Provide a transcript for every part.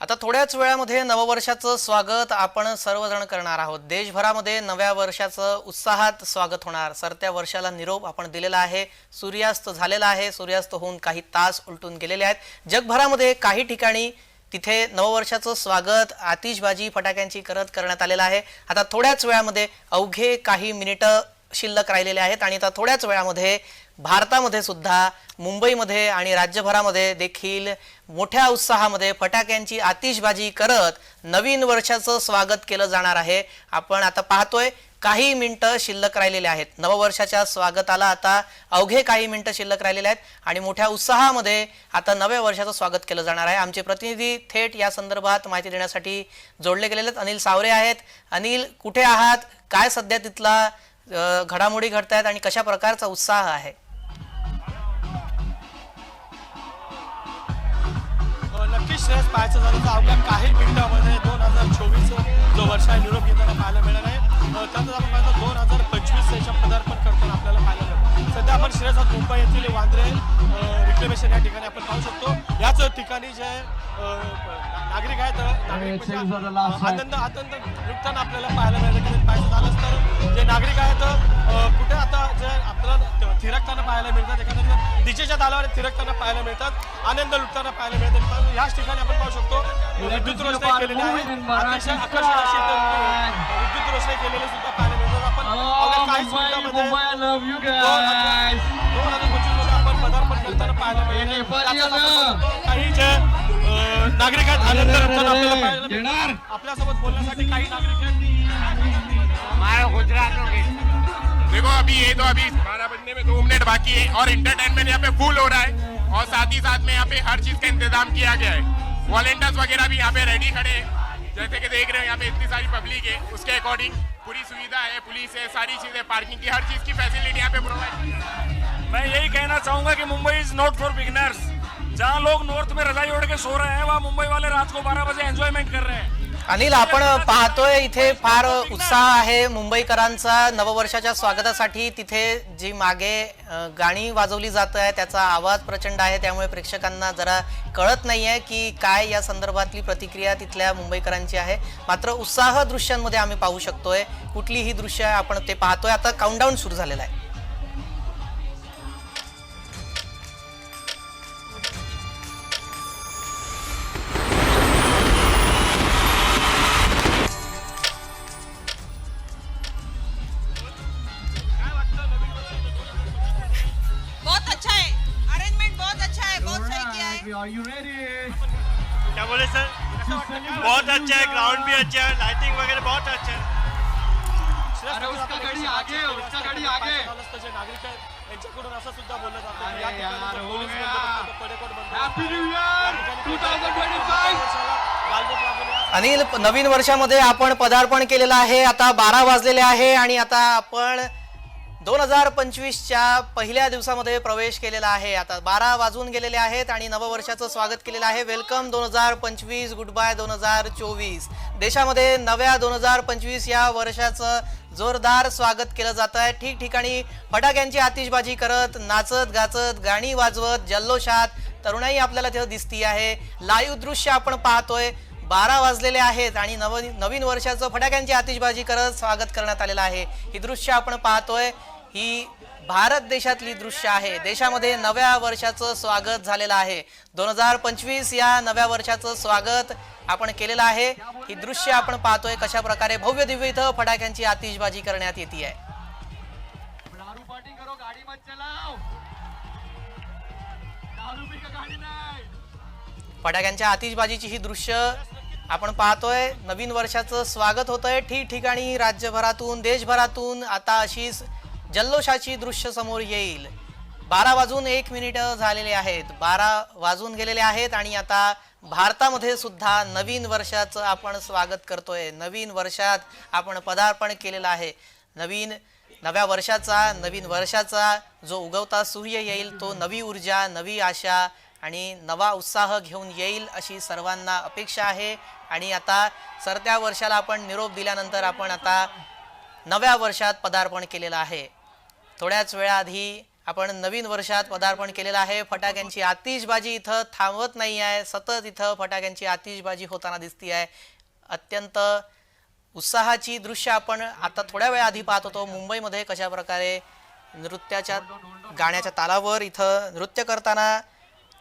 आता थोड्याच वेळामध्ये नववर्षाचं स्वागत आपण सर्वजण करणार आहोत. देशभरामध्ये नव्या वर्षाचं उत्साहात स्वागत होणार. सरत्या वर्षाला निरोप आपण दिलेला आहे. सूर्यास्त झालेला आहे. सूर्यास्त होऊन काही तास उलटून गेलेले आहेत. जगभरामध्ये काही ठिकाणी तिथे नववर्षाचं स्वागत आतिषबाजी फटाक्यांची करत करण्यात आलेलं आहे. आता थोड्याच वेळामध्ये अवघे काही मिनिटं शिल्लक राहिलेले आहेत आणि आता थोड्याच वेळामध्ये भारतामध्ये सुद्धा मुंबईमध्ये आणि राज्यभरामध्ये देखील मोठ्या उत्साहामध्ये फटाक्यांची आतिषबाजी करत नवीन वर्षाचं स्वागत केलं जाणार आहे. आपण आता पाहतोय काही मिनिटं शिल्लक राहिलेले आहेत. नववर्षाच्या स्वागताला आता अवघे काही मिनिटं शिल्लक राहिलेले आहेत आणि मोठ्या उत्साहामध्ये आता नव्या वर्षाचं स्वागत केलं जाणार आहे. आमचे प्रतिनिधी थेट या संदर्भात माहिती देण्यासाठी जोडले गेलेले आहेत. अनिल सावरे आहेत. अनिल कुठे आहात? काय सध्या तिथला घडामोडी घडत आहेत आणि कशा प्रकारचा उत्साह आहे? नक्कीच श्रेयस पाहायचं झालं तर अवघ्या काही मिनिटामध्ये दोन हजार चोवीस जो वर्ष आहे निरोप घेताना पाहायला मिळणार आहे. त्यातच आपण दोन हजार पंचवीस याच्या पदार्पण करताना आपल्याला सध्या आपण श्रेयस आहोत मुंबई येथील वांद्रे रिक्लेमेशन या ठिकाणी आपण पाहू शकतो. याच ठिकाणी जे नागरिक आहेत नागरिक आनंद आनंद लुटताना आपल्याला पाहायला मिळतं की पाहायचं झालंच तर. जे नागरिक आहेत कुठे आता जे आपल्याला थिरकताना पाहायला मिळतात एखाद्या डीजेच्या तालावर थिरकताना पाहायला मिळतात आनंद लुटताना पाहायला मिळतात. पण याच ठिकाणी आपण पाहू शकतो विद्युत रोषणाई केलेली आहे. अतिशय आकर्षक अशी इथं विद्युत रोषणाई केलेली सुद्धा बघतो काही जे अं, नागरिक आनंद. आपल्यासोबत बोलण्यासाठी काही देखो अभी ये तो अभी बारह बजने में दो मिनट बाकी है और इंटरटेनमेंट यहाँ पे फुल हो रहा है और साथ ही साथ में यहाँ पे हर चीज़ का इंतज़ाम किया गया है। वॉलेंटियर्स वगैरह भी यहाँ पे रेडी खड़े हैं। जैसे कि देख रहे हो यहाँ पे इतनी सारी पब्लिक है। उसके अकॉर्डिंग पूरी सुविधा है, पुलिस है, सारी चीज़ें पार्किंग की, हर चीज़ की फैसिलिटी यहाँ पे प्रोवाइड मैं यही कहना चाहूँगा कि Mumbai is not for beginners जहाँ लोग नॉर्थ में रजाई ओढ़ के सो रहे हैं, वहाँ मुंबई वाले रात को 12 बजे एंजॉयमेंट कर रहे हैं। अनिल आपण पाहतोय इथे फार उत्साह आहे मुंबईकरांचा. नववर्षाच्या स्वागतासाठी तिथे जी मागे गाणी वाजवली जात आहे त्याचा आवाज प्रचंड आहे. त्यामुळे प्रेक्षकांना जरा कळत नाहीये की काय या संदर्भातली प्रतिक्रिया तिथल्या मुंबईकरांची आहे. मात्र उत्साह दृश्यांमध्ये आम्ही पाहू शकतोय. कुठलीही दृश्य आपण ते पाहतोय. आता काउंटडाऊन सुरू झालेला आहे. अच्छा है ग्राउंड भी अच्छा है लाइटिंग वगैरह बहुत अच्छा है अरे उसका गाड़ी आगे, उसका गाड़ी आगे. नागरिक यांच्याकडून असं सुद्धा बोललं जातं या ठिकाणी हो पोलीस. बंदोबस्त, कडेकोट बंदोबस्त, हॅपी न्यू इयर. अनिल नवीन वर्षामध्ये आपण पदार्पण केलेलं आहे आता बारा वाजलेले आहे आणि आता आपण दोन हजार पंचवीसच्या पहिल्या दिवसामध्ये प्रवेश केलेला आहे. आता बारा वाजून गेलेले आहेत आणि नववर्षाचं स्वागत केलेलं आहे. वेलकम दोन हजार पंचवीस गुड बाय दोन हजार चोवीस. देशामध्ये नव्या दोन हजार पंचवीस या वर्षाचं जोरदार स्वागत केलं जात आहे. ठिकठिकाणी फटाक्यांची आतिषबाजी करत नाचत गाचत गाणी वाजवत जल्लोषात तरुणाई आपल्याला तिथं दिसती आहे लाईव्ह दृश्य आपण पाहतोय. बारा वाजलेले आहेत आणि नव नवीन वर्षाचं फटाक्यांची आतिषबाजी करत स्वागत करण्यात आलेलं आहे. ही दृश्य आपण पाहतोय. ही भारत देशातली दृश्य आहे. देशामध्ये नव्या वर्षाचं स्वागत झालेलं आहे. दोन हजार पंचवीस या नव्या वर्षाचं स्वागत आपण केलेलं आहे. ही दृश्य आपण पाहतोय कशा प्रकारे भव्य दिव्य इथं फटाक्यांची आतिषबाजी करण्यात येते आहे. दारू पार्टी करो गाडी मत चलाओ दारू पी का गाडी नाही. फटाक्यांच्या आतिषबाजीची ही दृश्य आपण पाहतोय. नवीन वर्षाचं स्वागत होतंय. ठिकठिकाणी राज्यभरातून देशभरातून आता अशीच जल्लोषाची दृश्य समोर येईल. बारा वाजून एक मिनिट झालेले आहेत. बारा वाजून गेलेले आहेत आणि आता भारतामध्ये सुद्धा नवीन वर्षाचं आपण स्वागत करतोय. नवीन वर्षात आपण पदार्पण केलेलं आहे. नवीन नव्या वर्षाचा नवीन वर्षाचा जो उगवता सूर्य येईल तो नवी ऊर्जा नवी आशा आणि नवा उत्साह घेऊन येईल अशी सर्वांना अपेक्षा आहे. आणि आता सरत्या वर्षाला आपण निरोप दिल्यानंतर आपण आता नव्या वर्षात पदार्पण केलेलं आहे. थोड्याच वेळाआधी आपण नवीन वर्षात पदार्पण केलेलं आहे. फटाक्यांची आतिषबाजी इथं थांबत नाही आहे. सतत इथं फटाक्यांची आतिषबाजी होताना दिसती आहे. अत्यंत उत्साहाची दृश्य आपण आता थोड्या वेळा आधी पाहत होतो. मुंबईमध्ये कशा प्रकारे नृत्याच्या गाण्याच्या तालावर इथं नृत्य करताना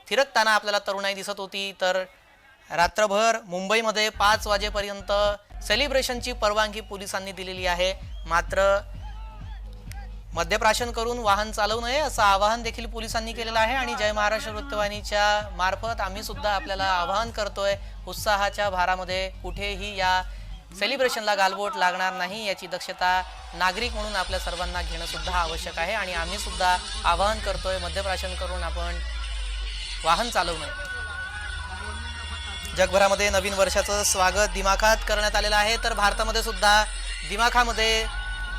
थिरकताना आपल्याला तरुणाई दिसत होती. तर रात्रभर मुंबईमध्ये पाच वाजेपर्यंत सेलिब्रेशनची परवानगी पोलिसांनी दिलेली आहे. मात्र मद्यप्राशन करून वाहन चालवू नये असं आवाहन देखील पोलिसांनी केलेलं आहे. आणि जय महाराष्ट्र वृत्तवाहिनीच्या मार्फत आम्ही सुद्धा आपल्याला आवाहन करतोय उत्साहाच्या भारामध्ये कुठेही या सेलिब्रेशनला गालबोट लागणार नाही याची दक्षता नागरिक म्हणून आपल्या सर्वांना घेणं सुद्धा आवश्यक आहे. आणि आम्ही सुद्धा आवाहन करतोय मद्यप्राशन करून आपण वाहन चालवणं. जगभरामध्ये नवीन वर्षाचं स्वागत दिमाखात करण्यात आलेलं आहे. तर भारतामध्ये सुद्धा दिमाखामध्ये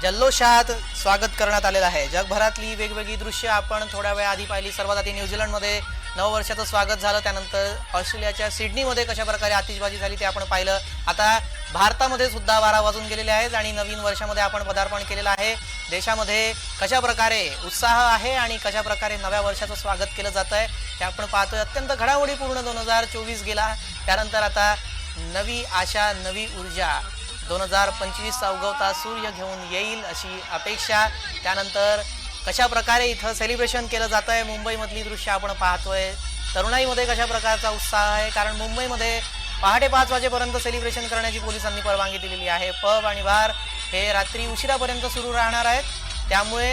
जल्लोषात स्वागत करण्यात आलेलं आहे. जगभरातली वेगवेगळी दृश्य आपण थोड्या वेळ आधी पाहिली. सर्वात आधी न्यूझीलंडमध्ये नववर्षाचं स्वागत झालं. त्यानंतर ऑस्ट्रेलियाच्या सिडनीमध्ये कशा प्रकारे आतिषबाजी झाली ते आपण पाहिलं. आता भारतामध्ये सुद्धा बारा वाजून गेलेले आहेत आणि नवीन वर्षामध्ये आपण पदार्पण केलेलं आहे. देशामध्ये कशा प्रकारे उत्साह आहे आणि कशा प्रकारे नव्या वर्षाचं स्वागत केलं जात आहे ते आपण पाहतोय. अत्यंत घडामोडीपूर्ण दोन हजार चोवीस गेला. त्यानंतर आता नवी आशा नवी ऊर्जा. दोन हजार पंचवीसचा उगवता सूर्य घेऊन येईल अशी अपेक्षा. त्यानंतर कशा प्रकारे इथं सेलिब्रेशन केलं जात आहे मुंबईमधली दृश्य आपण पाहतोय. तरुणाईमध्ये कशा प्रकारचा उत्साह आहे? कारण मुंबईमध्ये पहाटे पाच वाजेपर्यंत सेलिब्रेशन करण्याची पोलिसांनी परवानगी दिलेली आहे. पब आणि बार हे रात्री उशिरापर्यंत सुरू राहणार आहेत. त्यामुळे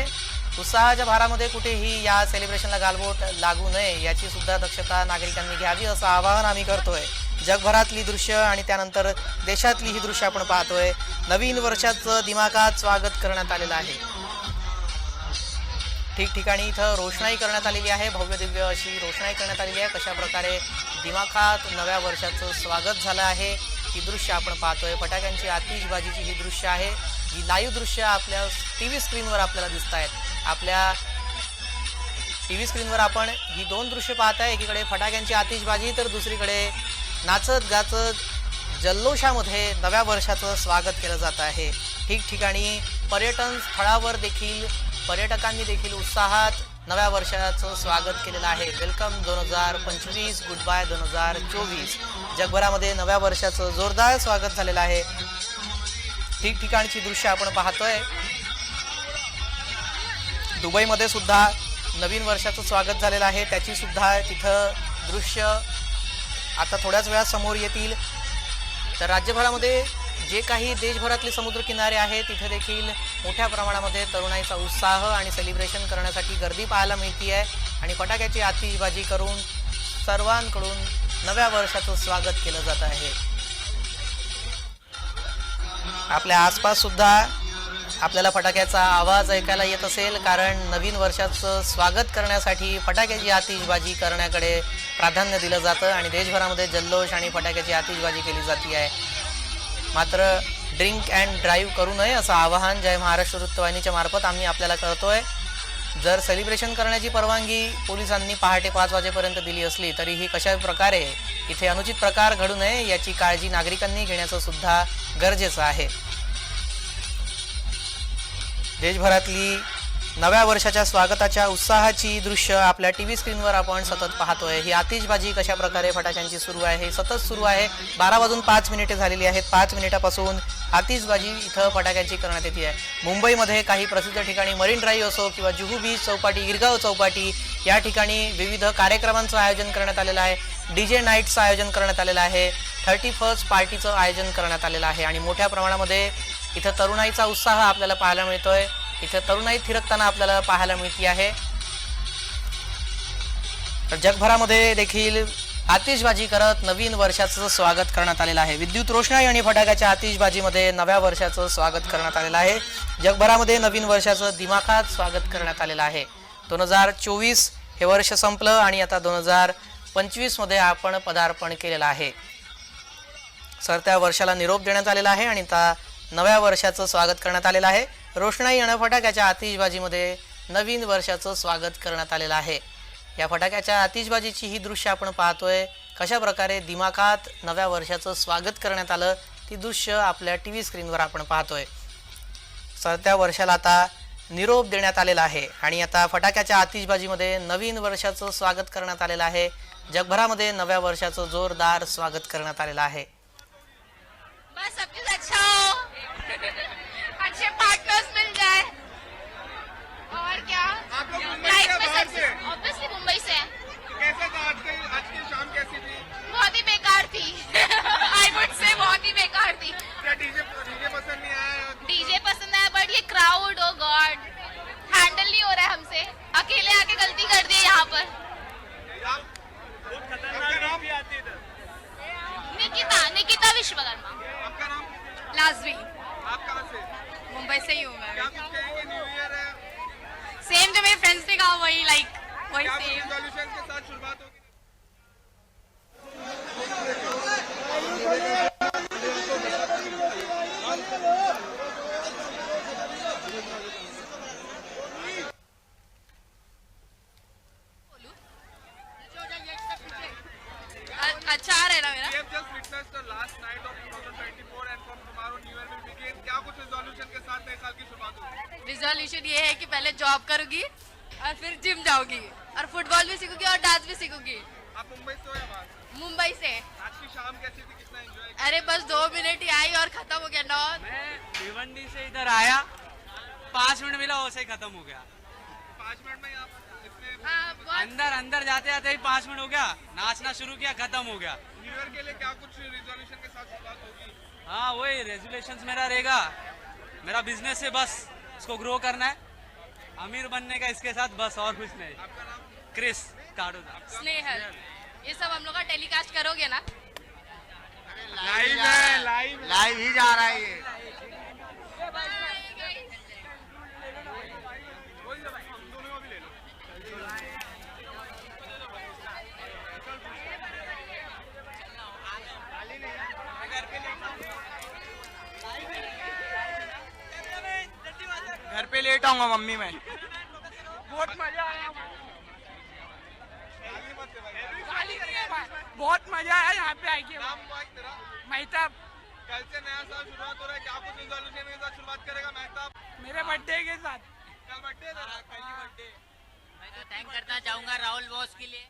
उत्साहाच्या भारामध्ये कुठेही या सेलिब्रेशनला गालबोट लागू नये याची सुद्धा दक्षता नागरिकांनी घ्यावी असं आवाहन आम्ही करतोय. जगभरातली दृश्य आणि त्यानंतर देशातली ही दृश्य आपण पाहतोय. नवीन वर्षाचं दिमागात स्वागत करण्यात आलेलं आहे. ठिकठिकाणी इथं रोषणाई करण्यात आलेली आहे. भव्य दिव्य अशी रोषणाई करण्यात आलेली आहे. कशा प्रकारे दिमाखात नव्या वर्षाचं स्वागत झालं आहे ही दृश्य आपण पाहतोय. फटाक्यांची आतिषबाजीची ही दृश्य आहे ही लाईव्ह दृश्य आपल्या टी व्ही स्क्रीनवर आपल्याला दिसत आहेत आपल्या टी व्ही स्क्रीनवर आपण ही दोन दृश्य पाहताय. एकीकडे फटाक्यांची आतिषबाजी तर दुसरीकडे नाचत गाचत जल्लोषामध्ये नव्या वर्षाचं स्वागत केलं जात आहे. ठिकठिकाणी पर्यटन स्थळावर देखील पर्यटकांनी देखील उत्साहात नव्या वर्षाचं स्वागत केलेलं आहे. वेलकम दोन हजार पंचवीस गुड बाय दोन हजार चोवीस. जगभरामध्ये नव्या वर्षाचं जोरदार स्वागत झालेलं आहे. ठिकठिकाणची दृश्य आपण पाहतोय. दुबईमध्ये सुद्धा नवीन वर्षाचं स्वागत झालेलं आहे. त्याची सुद्धा तिथं दृश्य आता थोड्याच वेळात समोर येतील. तर राज्यभरामध्ये जे काही देशभरातले समुद्रकिनारे आहेत तिथे देखील मोठ्या प्रमाणामध्ये तरुणाईचा उत्साह आणि सेलिब्रेशन करण्यासाठी गर्दी पाहायला मिळते आहे आणि फटाक्याची आतिषबाजी करून सर्वांकडून नव्या वर्षाचं स्वागत केलं जात आहे. आपल्या आसपास सुद्धा आपल्याला फटाक्याचा आवाज ऐकायला येत असेल कारण नवीन वर्षाचं स्वागत करण्यासाठी फटाक्याची आतिषबाजी करण्याकडे प्राधान्य दिलं जातं आणि देशभरामध्ये जल्लोष आणि फटाक्याची आतिषबाजी केली जाते आहे मात्र ड्रिंक अँड ड्राईव्ह करू नये असं आवाहन जय महाराष्ट्र वृत्तवाहिनीच्या मार्फत आम्ही आपल्याला करतोय. जर सेलिब्रेशन करण्याची परवानगी पोलिसांनी पहाटे पाच वाजेपर्यंत दिली असली तरीही कशा प्रकारे इथे अनुचित प्रकार घडू नये याची काळजी नागरिकांनी घेण्याचं सुद्धा गरजेचं आहे. देशभरातली नव्या वर्षाच्या स्वागताच्या उत्साहाची दृश्य आपल्या टी व्ही स्क्रीनवर आपण सतत पाहतोय. ही आतिषबाजी कशा प्रकारे फटाक्यांची सुरू आहे? सतत सुरू आहे. बारा वाजून पाच मिनिटे झालेली आहेत. पाच मिनिटापासून आतिषबाजी इथं फटाक्यांची करण्यात येते आहे. मुंबईमध्ये काही प्रसिद्ध ठिकाणी मरीन ड्राईव्ह असो किंवा जुहू बीच चौपाटी गिरगाव चौपाटी या ठिकाणी विविध कार्यक्रमांचं आयोजन करण्यात आलेलं आहे. डी जे नाईटचं आयोजन करण्यात आलेलं आहे. थर्टी फर्स्ट पार्टीचं आयोजन करण्यात आलेलं आहे. आणि मोठ्या प्रमाणामध्ये इथं तरुणाईचा उत्साह आपल्याला पाहायला मिळतोय. इथं तरुणाई थिरकताना आपल्याला पाहायला मिळते आहे. तर जगभरामध्ये देखील आतिषबाजी करत नवीन वर्षाचं स्वागत करण्यात आलेलं आहे. विद्युत रोषणाई आणि फटाक्याच्या आतिषबाजीमध्ये नव्या वर्षाचं स्वागत करण्यात आलेलं आहे. जगभरामध्ये नवीन वर्षाचं दिमाखात स्वागत करण्यात आलेलं आहे. दोन हजार चोवीस हे वर्ष संपलं आणि आता दोन हजार पंचवीसमध्ये आपण पदार्पण केलेलं आहे. सर त्या वर्षाला निरोप देण्यात आलेला आहे आणि आता नव्या वर्षाचं स्वागत करण्यात आलेलं आहे. रोषणाई आणि फटाक्याच्या आतिषबाजीमध्ये नवीन वर्षाचं स्वागत करण्यात आलेलं आहे. या फटाक्याच्या आतिषबाजीची ही दृश्य आपण पाहतोय. कशा प्रकारे दिमाखात नव्या वर्षाचं स्वागत करण्यात आलं ती दृश्य आपल्या टी व्ही स्क्रीनवर आपण पाहतोय. सध्या वर्षाला आता निरोप देण्यात आलेला आहे आणि आता फटाक्याच्या आतिषबाजीमध्ये नवीन वर्षाचं स्वागत करण्यात आलेलं आहे. जगभरामध्ये नव्या वर्षाचं जोरदार स्वागत करण्यात आलेलं आहे. लाइफ में ऑब्वियसली मुंबई से है। कैसा था आज की आज की शाम कैसी थी? बहुत ही बेकार थी। आई वुड से बहुत ही बेकार थी। क्या डीजे डीजे पसंद नहीं आया? डीजे पसंद आया बट ये क्राउड ओ गॉड हैंडल नहीं हो रहा है हमसे। अकेले आके गलती कर दी यहाँ पर। निकिता निकिता विश्वकर्मा। आपका नाम? लाजवी आप कहाँ से? मुंबई से ही हूँ मैं सेम जो मेरे फ्रेंड्स ने कहा वही लाइक वही same Witnessed the last night of 2024 and from tomorrow new year will begin. क्या कुछ रिजोल्यूशन के साथ नए साल की शुरुआत होगी? रिजोल्यूशन ये है कि पहले जॉब करूँगी और फिर जिम जाऊँगी और फुटबॉल भी सीखूँगी और डांस भी सीखूँगी। आप मुंबई से हो या बाहर? मुंबई से। आज की शाम कैसी थी? कितना एंजॉय अरे बस दो मिनट ही आई और खत्म हो गया नौ। मैं भिवंडी से इधर आया पाँच मिनट मिला वैसे ही खत्म हो गया। पाँच मिनट में आप इतने हाँ अंदर अंदर जाते जाते ही पाँच मिनट हो गया नाचना शुरू किया खत्म हो गया। ईयर के लिए क्या कुछ रिजोल्यूशन के साथ शुरुआत होगी? हाँ वही रेजुलेशन मेरा रहेगा। मेरा बिज़नेस है बस इसको ग्रो करना है। अमीर बनने का इसके साथ बस और कुछ नहीं। आपका नाम? क्रिस काडोदा। स्नेहल। ये सब हम लोग का टेलीकास्ट करोगे ना? लाइव है लाइव लाइव ही जा रहा है ये हम दोनों को भी ले लो घर पे लेट आऊँगा मम्मी मैं। बहुत मज़ा आया यहाँ पे। आके। नाम वाइक तेरा। मेहताब कल से नया साल शुरुआत हो रहा है। क्या कुछ रिजोल्यूशन के साथ शुरुआत करेगा मेहताब मेरे बर्थडे के साथ। कल बर्थडे है तेरा? मैं तो थैंक करना चाहूँगा राहुल बॉस के लिए।